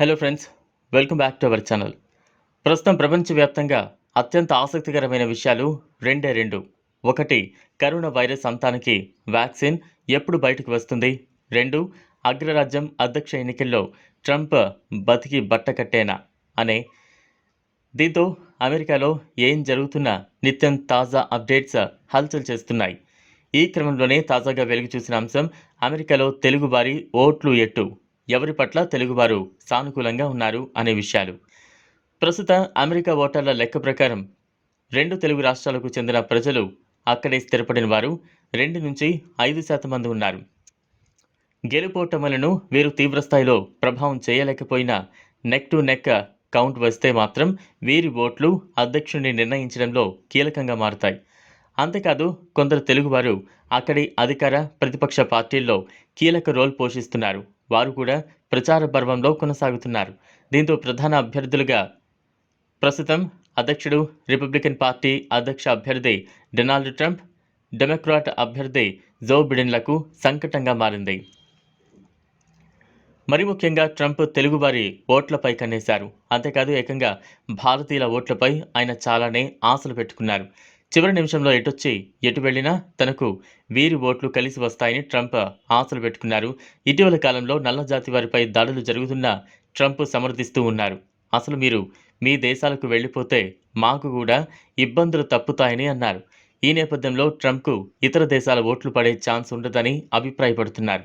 Hello friends welcome back to our channel ప్రస్తుతం ప్రపంచవ్యాప్తంగా అత్యంత ఆసక్తికరమైన విషయాలు రెండే రెండు. ఒకటి కరోనా వైరస్ అంతానికి వ్యాక్సిన్ ఎప్పుడు బయటకు వస్తుంది? రెండు అగ్రరాజ్యం అధ్యక్ష ఎన్నికల్లో ట్రంప్ బతికి బట్టకట్టేనా అనే దీంతో అమెరికాలో ఏం జరుగుతున్నా నిత్యం తాజా అప్డేట్స్ హల్చల్ చేస్తున్నాయి. ఈ క్రమంలోనే తాజాగా వెలుగు చూసిన అంశం అమెరికాలో తెలుగు వారి ఓట్లు ఎట్టు? ఎవరి పట్ల తెలుగువారు సానుకూలంగా ఉన్నారు అనే విషయాలు. ప్రస్తుత అమెరికా ఓటర్ల లెక్క ప్రకారం రెండు తెలుగు రాష్ట్రాలకు చెందిన ప్రజలు అక్కడే స్థిరపడిన వారు రెండు నుంచి ఐదు శాతం మంది ఉన్నారు. గెలుపోటములను వీరు తీవ్రస్థాయిలో ప్రభావం చేయలేకపోయినా నెక్ టు నెక్ కౌంట్ వస్తే మాత్రం వీరి ఓట్లు అధ్యక్షుడిని నిర్ణయించడంలో కీలకంగా మారుతాయి. అంతేకాదు కొందరు తెలుగువారు అక్కడి అధికార ప్రతిపక్ష పార్టీల్లో కీలక రోల్ పోషిస్తున్నారు. వారు కూడా ప్రచార పర్వంలో కొనసాగుతున్నారు. దీంతో ప్రధాన అభ్యర్థులుగా ప్రస్తుతం అధ్యక్షుడు రిపబ్లికన్ పార్టీ అధ్యక్ష అభ్యర్థి డొనాల్డ్ ట్రంప్ డెమోక్రాట్ అభ్యర్థి జో బిడెన్లకు సంకటంగా మారింది. మరి ముఖ్యంగా ట్రంప్ తెలుగువారి ఓట్లపై కన్నేశారు. అంతేకాదు ఏకంగా భారతీయుల ఓట్లపై ఆయన చాలానే ఆశలు పెట్టుకున్నారు. చివరి నిమిషంలో ఎటొచ్చి ఎటు వెళ్ళినా తనకు వీరి ఓట్లు కలిసి వస్తాయని ట్రంప్ ఆశలు పెట్టుకున్నారు. ఇటీవల కాలంలో నల్లజాతి వారిపై దాడులు జరుగుతున్నా ట్రంప్ సమర్థిస్తూ ఉన్నారు. అసలు మీరు మీ దేశాలకు వెళ్ళిపోతే మాకు కూడా ఇబ్బందులు తప్పుతాయని అన్నారు. ఈ నేపథ్యంలో ట్రంప్కు ఇతర దేశాల ఓట్లు పడే ఛాన్స్ ఉండదని అభిప్రాయపడుతున్నారు.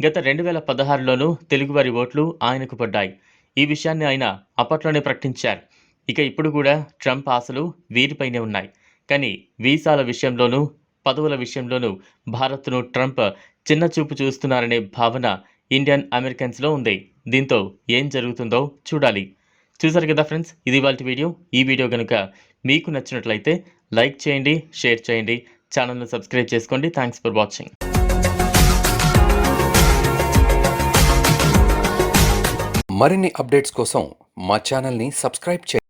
గత రెండు వేల పదహారులోనూ తెలుగువారి ఓట్లు ఆయనకు పడ్డాయి. ఈ విషయాన్ని ఆయన అప్పట్లోనే ప్రకటించారు. ఇక ఇప్పుడు కూడా ట్రంప్ ఆశలు వీరిపైనే ఉన్నాయి. కానీ వీసాల విషయంలోనూ పదవుల విషయంలోనూ భారత్ను ట్రంప్ చిన్న చూపు చూస్తున్నారనే భావన ఇండియన్ అమెరికన్స్లో ఉంది. దీంతో ఏం జరుగుతుందో చూడాలి. చూసారు కదా ఫ్రెండ్స్ ఇది వాళ్ళ వీడియో. ఈ వీడియో కనుక మీకు నచ్చినట్లయితే లైక్ చేయండి షేర్ చేయండి ఛానల్ను సబ్స్క్రైబ్ చేసుకోండి. Thanks for watching. మరిన్ని అప్డేట్స్ కోసం మా ఛానల్ని సబ్స్క్రైబ్ చేయండి.